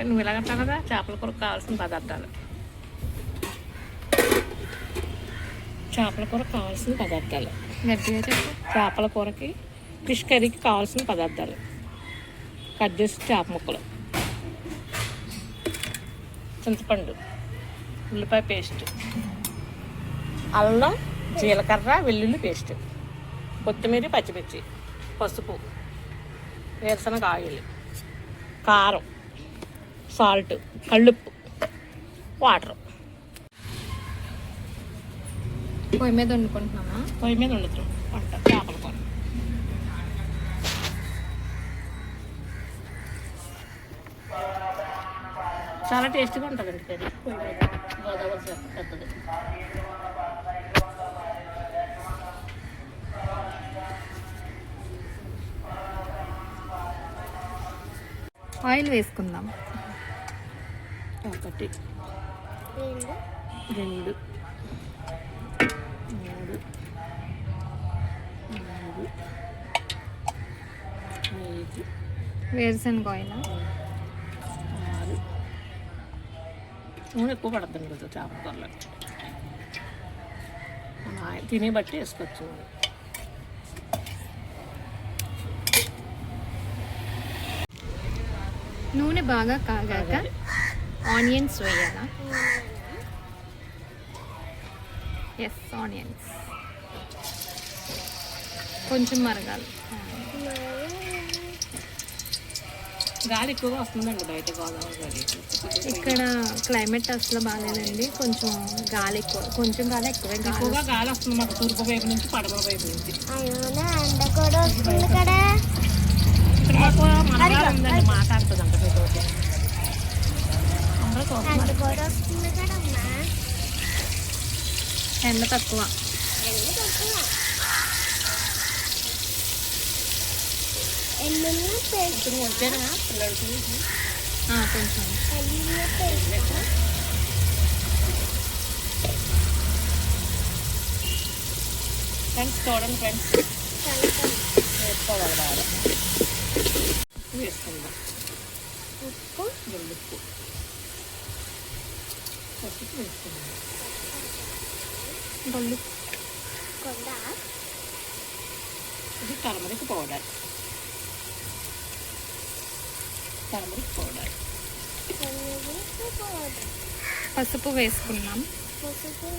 చెప్పండి నువ్వు ఎలాగంటావు కదా చేపల కూరకు కావాల్సిన పదార్థాలు. చేపల కూరకు కావాల్సిన పదార్థాలు. గట్టిగా చెప్పు. చేపల కూరకి ఫిష్ కర్రీకి కావాల్సిన పదార్థాలు. కట్ చేసి చేప ముక్కలు. చింతపండు ఉల్లిపాయ పేస్ట్. అల్లం జీలకర్ర వెల్లుల్లి పేస్ట్. కొత్తిమీర పచ్చిమిర్చి పసుపు వేరుశనగ ఆయిల్ కారం. సాల్ట్ కళ్ళుప్పు వాటర్. పొయ్యి మీద వండుకుంటున్నామా పొయ్యి మీద వండుతాం వంట చేపల కూర. చాలా టేస్టీగా ఉంటుందండి కర్రీ. పొయ్యి మీద గోదావరి చేప పెద్దది. ఆయిల్ వేసుకుందాం. ఒకటి. రెండు. మూడు. నాలుగు. ఐదు. వేరుశనగ ఆయిల్ ఆరు. నూనె ఎక్కువ పడుతుంది కదా చేప కూరలో. తిని బట్టి వేసుకోవచ్చు నూనె. నూనె బాగా కాగాక ఆనియన్స్ వేయాలా ఎస్ ఆనియన్స్ కొంచెం మరగాలి. గాలి ఎక్కువగా వస్తుందండి బయట గోదావరి ఇక్కడ క్లైమేట్ అసలు బాగాలేదండి. కొంచెం గాలి ఎక్కువ కొంచెం గాలి ఎక్కువే గాలి ఎక్కువగా గాలి వస్తుంది మాకు తూర్పు వైపు నుంచి పడమర వైపు నుంచి. అయ్యోనా ఎండ కూడా వస్తుంది కదా. ఇక్కడ మాకు మనగా ఉందండి మాట్లాడుతుంది అంత మీతో అందరూ చూస్తున్నారు ఎండ కూడా కదమ్మా ఎండ తక్కువ. కొంచెం. ఫ్రెండ్స్ చూడండి ఫ్రెండ్స్ వేసుకోవాలి బాగా. వేసుకుందాం ఉప్పు ఉప్పు. పసుపు వేసుకుందాం గొల్లు ఇది టర్మరిక్ పౌడర్ టర్మరిక్ పౌడర్ పసుపు వేసుకున్నాం. పసుపు.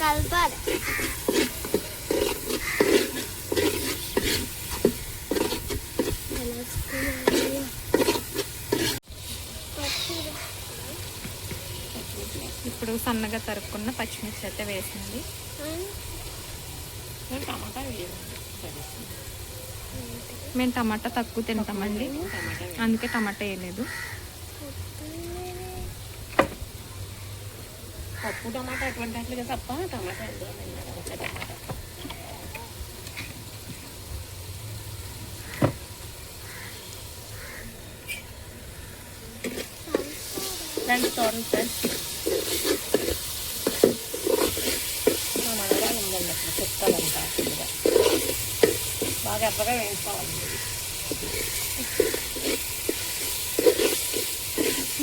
కలపాలి కలుపుకోవాలి. పచ్చిమిరపకాయలు. ఇప్పుడు సన్నగా తరుక్కున్న పచ్చిమిర్చి అయితే వేసింది టమాటా మేము టమాటా తక్కువ తింటామండి. అందుకే టమాటా వేయలేదు. పప్పు టమాటా ఎటువంటి వాటికి తప్ప టమాటా ఎందులో తిన్నాను ఒక టమాటా ఫ్రెండ్స్ చూడండి ఫ్రెండ్స్ మా మనగా ఉందండి అసలు చెప్తాదంట ఇదిగా. వేయించుకోవాలి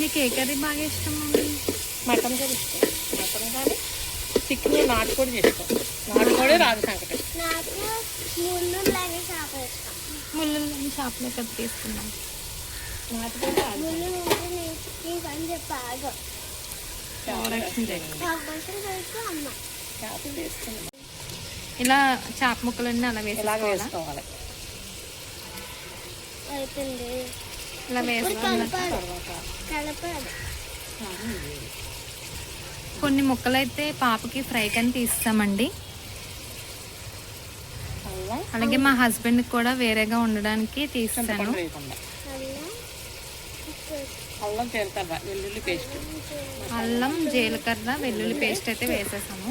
మీకు ఏ కర్రీ బాగా ఇష్టం మటన్ కూడా ఇష్టం. మటన్ కానీ చికెన్ నాటుకోడి చేస్తాం. నాటుకోడి రాగి సంకటి. నాకు ముళ్ళు చేపలు కట్ తీసుకున్నాం నాటుకోడి వేసుకున్నాం ఇలా చేప ముక్కలన్నీ అలా ఇలాగ వేసుకోవాలా వేసుకోవాలి. ఇలా వేసుకున్న కలపాలి. కొన్ని ముక్కలు అయితే పాపకి ఫ్రై కని తీస్తామండి. అలాగే మా హస్బెండ్ కూడా వేరేగా ఉండడానికి తీస్తాను. అల్లం జీలకర్ర వెల్లుల్లి పేస్ట్. అల్లం జీలకర్ర వెల్లుల్లి పేస్ట్ అయితే వేసేసాము.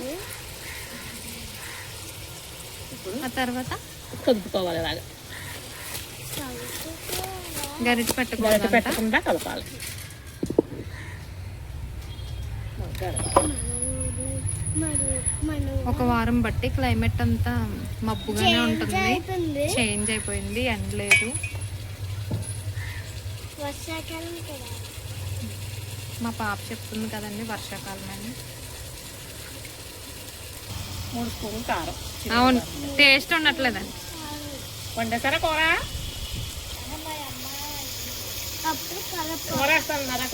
ఆ తర్వాత కలుపుకోవాలి కలుపుకోవాలి. గరిటె పెట్టకూడదు పెట్టకుండా కలపాలి. ఒక వారం బట్టి క్లైమేట్ అంతా మబ్బుగానే ఉంటుంది. చేంజ్ అయిపోయింది. ఎండ లేదు. వర్షాకాలం కదా. మా పాప చెప్తుంది కదండి వర్షాకాలం అని. మూడు స్పూన్లు కారం. అవును. టేస్ట్ ఉండట్లేదండి. వండేసారా కూర?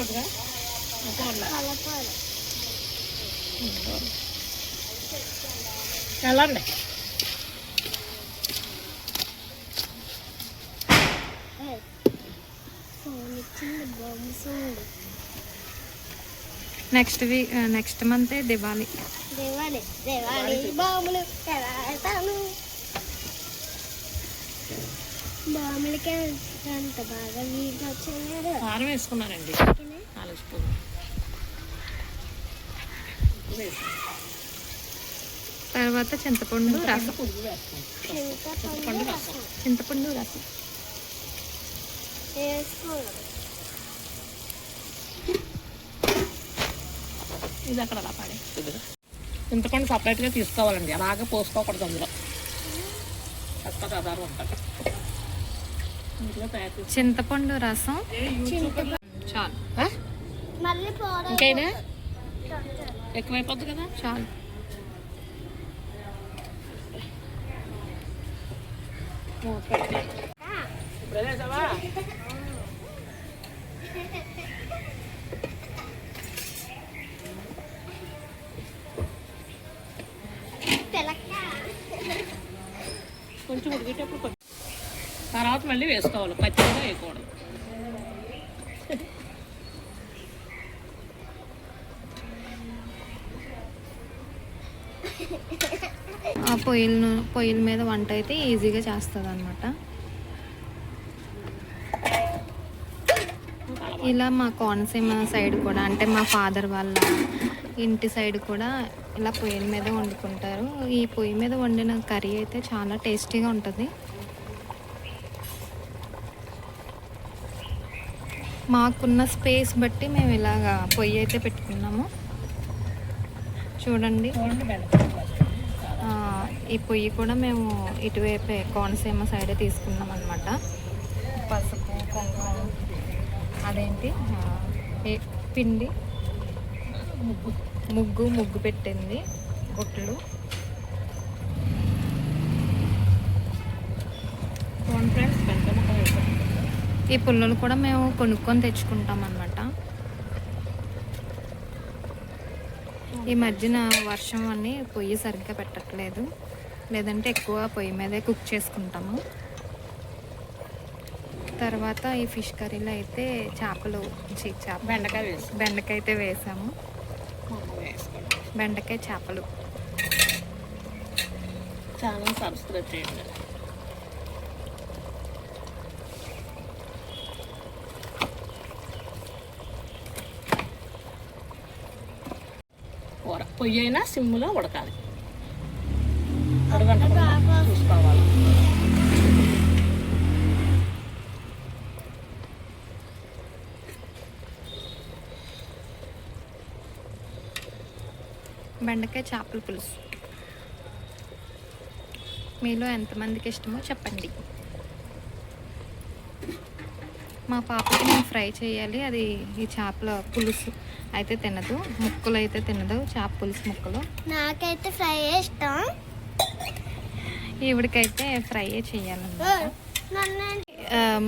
కొద్దిగా వెళ్ళండి. నెక్స్ట్ వీక్ నెక్స్ట్ మంతే దివాళీ. దేవాలి దేవాలి బాములు బాములకే అంత బాగా వీడికి వచ్చినారు కారం వేసుకున్నానండి నాలుగు స్పూన్లు వేసి తర్వాత చింతపండు రసం. చింతపండు రసం. చింతపండు రసం. ఇది అక్కడ అలా పాడే. చింతపండు సపరేట్గా తీసుకోవాలండి. అలాగే పోసుకోకూడదు అందులో. కొత్త ఆధారం ఉంటుంది చింతపండు రసం. చాలు. ఇంకైనా? ఎక్కువైపోద్ది కదా? చాలు. కొంచెం ఉడికేటప్పుడు కొంచెం తర్వాత మళ్ళీ వేసుకోవాలి. పచ్చిగా వేయకూడదు. ఆ పొయ్యిల పొయ్యిల మీద వంట అయితే ఈజీగా చేస్తుంది అనమాట ఇలా మా కోనసీమ సైడ్ కూడా అంటే మా ఫాదర్ వాళ్ళ ఇంటి సైడ్ కూడా ఇలా పొయ్యిల మీద వండుకుంటారు. ఈ పొయ్యి మీద వండిన కర్రీ అయితే చాలా టేస్టీగా ఉంటుంది. మాకున్న స్పేస్ బట్టి మేము ఇలాగా పొయ్యి అయితే పెట్టుకున్నాము. చూడండి. ఈ పొయ్యి కూడా మేము ఇటువైపే కోనసీమ సైడే తీసుకున్నాం అనమాట పసుపు కుంకుమ అదేంటి? పిండి. ముగ్గు. ముగ్గు ముగ్గు పెట్టింది. బొట్లు ఫ్రెండ్స్ ఈ పుల్లలు కూడా మేము కొనుక్కొని తెచ్చుకుంటాం అనమాట ఈ మధ్యన వర్షం అని పొయ్యి సరిగ్గా పెట్టట్లేదు. లేదంటే ఎక్కువ పొయ్యి మీదే కుక్ చేసుకుంటాము. తర్వాత ఈ ఫిష్ కర్రీలో అయితే చేపలు చి చేప బెండకాయ బెండకాయ అయితే వేసాము. బెండకాయ చేపలు. ఛానల్ సబ్స్క్రైబ్ చేయండి కూర పొయ్యి అయినా సిమ్లో ఉడకాలి. అరగంట చూసుకోవాలి. బెండకాయ చేపల పులుసు. మీలో ఎంతమందికి ఇష్టమో చెప్పండి. మా పాపకి నేను ఫ్రై చేయాలి. అది ఈ చేపల పులుసు అయితే తినదు. ముక్కలు అయితే తినదు. చేప పులుసు ముక్కలు. నాకైతే ఫ్రై ఇష్టం. ఈవిడికైతే ఫ్రై చేయాలన్నమాట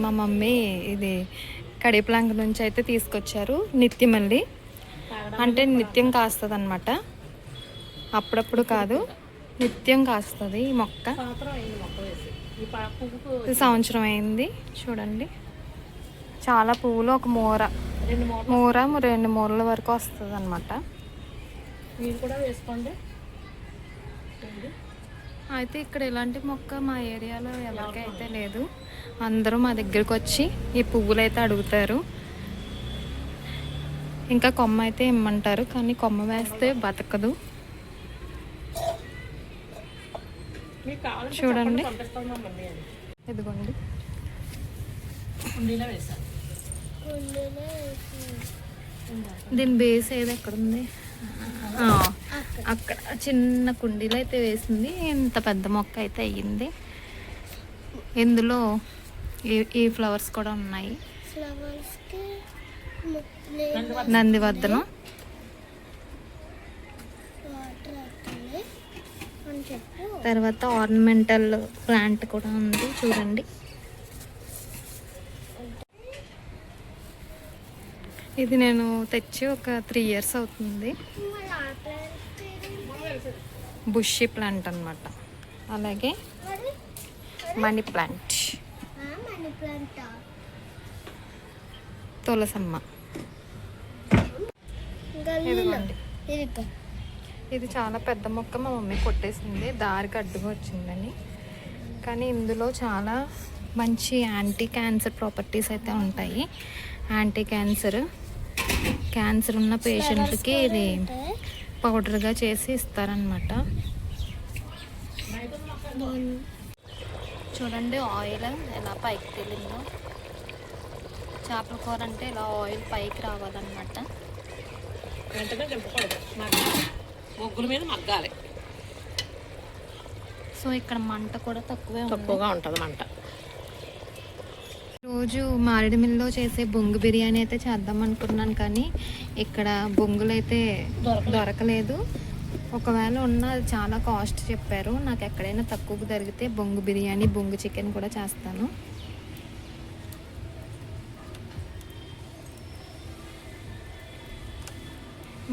మా మమ్మీ ఇది కడిప్లాంక్ నుంచి అయితే తీసుకొచ్చారు. నిత్యం అండి. అంటే నిత్యం కాస్తుంది అనమాట అప్పుడప్పుడు కాదు. నిత్యం కాస్తుంది ఈ మొక్క. సంవత్సరం అయింది. చూడండి. చాలా పువ్వులు ఒక మూర. మూర రెండు మూరల వరకు వస్తుంది అనమాట మీరు కూడా వేసుకోండి. అయితే ఇక్కడ ఇలాంటి మొక్క మా ఏరియాలో ఎవరికైతే లేదు అందరూ మా దగ్గరికి వచ్చి ఈ పువ్వులు అయితే అడుగుతారు. ఇంకా కొమ్మ అయితే ఇమ్మంటారు కానీ కొమ్మ వేస్తే బతకదు. చూడండి. ఇదిగోండి. వేసాను దీని బేస్ ఏది ఎక్కడ ఉంది ఆ, అక్కడ. చిన్న కుండీలో అయితే వేసింది. ఇంత పెద్ద మొక్క అయితే అయ్యింది. ఇందులో ఈ ఈ ఫ్లవర్స్ కూడా ఉన్నాయి. నందివర్ధనం తర్వాత ఆర్నమెంటల్ ప్లాంట్ కూడా ఉంది. చూడండి. ఇది నేను తెచ్చి ఒక త్రీ ఇయర్స్ అవుతుంది. బుషి ప్లాంట్ అన్నమాట. అలాగే మనీ ప్లాంట్. తులసమ్మ. ఇది చాలా పెద్ద మొక్క మా మమ్మీ కొట్టేసింది. దారికి అడ్డుగా వచ్చిందని. కానీ ఇందులో చాలా మంచి యాంటీ క్యాన్సర్ ప్రాపర్టీస్ అయితే ఉంటాయి. యాంటీ క్యాన్సర్ క్యాన్సర్ ఉన్న పేషెంట్కి ఇది పౌడర్గా చేసి ఇస్తారనమాట చూడండి ఆయిల్ ఎలా పైకి తేలిందో. చేపల కూర అంటే ఇలా ఆయిల్ పైకి రావాలన్నమాట. వెంటనే దింపకూడదు. మగ్గాలి మీద మగ్గాలి. సో ఇక్కడ మంట కూడా తక్కువే తక్కువగా ఉంటుంది మంట. రోజు మారేడుమిల్లిలో చేసే బొంగు బిర్యానీ అయితే చేద్దాం అనుకున్నాను కానీ ఇక్కడ బొంగులు అయితే దొరకలేదు. ఒకవేళ ఉన్న అది చాలా కాస్ట్ చెప్పారు. నాకు ఎక్కడైనా తక్కువకు దొరికితే బొంగు బిర్యానీ బొంగు చికెన్ కూడా చేస్తాను.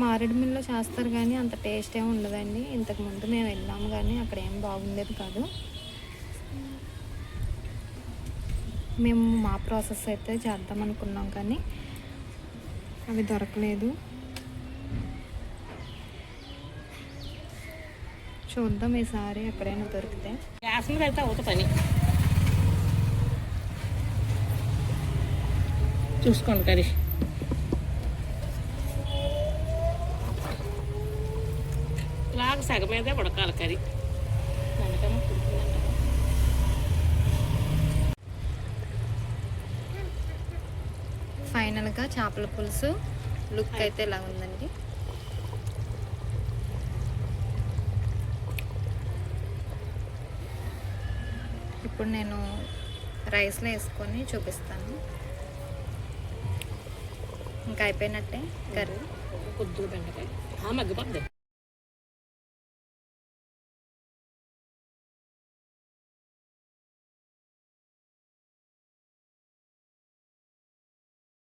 మారేడుమిల్లిలో చేస్తారు కానీ అంత టేస్ట్ ఏమి ఉండదండి ఇంతకుముందు మేము వెళ్ళాము కానీ అక్కడ ఏం బాగుండేది కాదు. మేము మా ప్రాసెస్ అయితే చేద్దాం అనుకున్నాం కానీ అవి దొరకలేదు. చూద్దాం ఈసారి ఎక్కడైనా దొరికితే. గ్యాస్ మీద అయితే అవుతుంది పని. చూసుకోండి కర్రీ. ఇలాగ సగ మీదే ఉడకాలి కర్రీ. దానికేమో ఫైనల్గా చేపల పులుసు లుక్ అయితే ఇలా ఉందండి? ఇప్పుడు నేను రైస్లో వేసుకొని చూపిస్తాను. ఇంకా అయిపోయినట్టే కర్రీ. కొద్దిగా బెండకాయ. మగ్గిపోద్ది